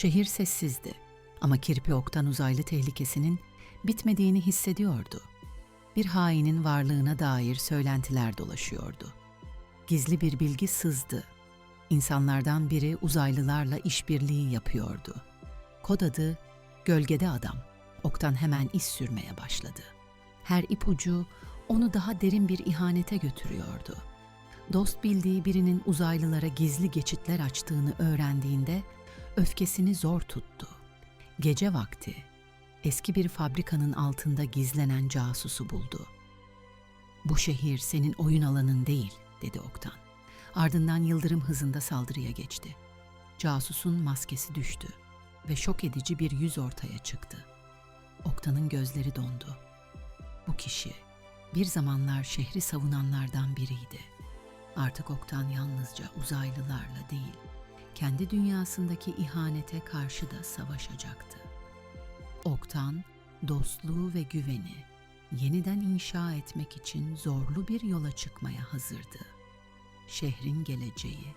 Şehir sessizdi ama Kirpi Oktan uzaylı tehlikesinin bitmediğini hissediyordu. Bir hainin varlığına dair söylentiler dolaşıyordu. Gizli bir bilgi sızdı. İnsanlardan biri uzaylılarla işbirliği yapıyordu. Kod adı Gölgede Adam. Oktan hemen iz sürmeye başladı. Her ipucu onu daha derin bir ihanete götürüyordu. Dost bildiği birinin uzaylılara gizli geçitler açtığını öğrendiğinde öfkesini zor tuttu. Gece vakti eski bir fabrikanın altında gizlenen casusu buldu. Bu şehir senin oyun alanın değil, dedi Oktan. Ardından yıldırım hızında saldırıya geçti. Casusun maskesi düştü ve şok edici bir yüz ortaya çıktı. Oktan'ın gözleri dondu. Bu kişi bir zamanlar şehri savunanlardan biriydi. Artık Oktan yalnızca uzaylılarla değil, kendi dünyasındaki ihanete karşı da savaşacaktı. Oktan, dostluğu ve güveni yeniden inşa etmek için zorlu bir yola çıkmaya hazırdı. Şehrin geleceği.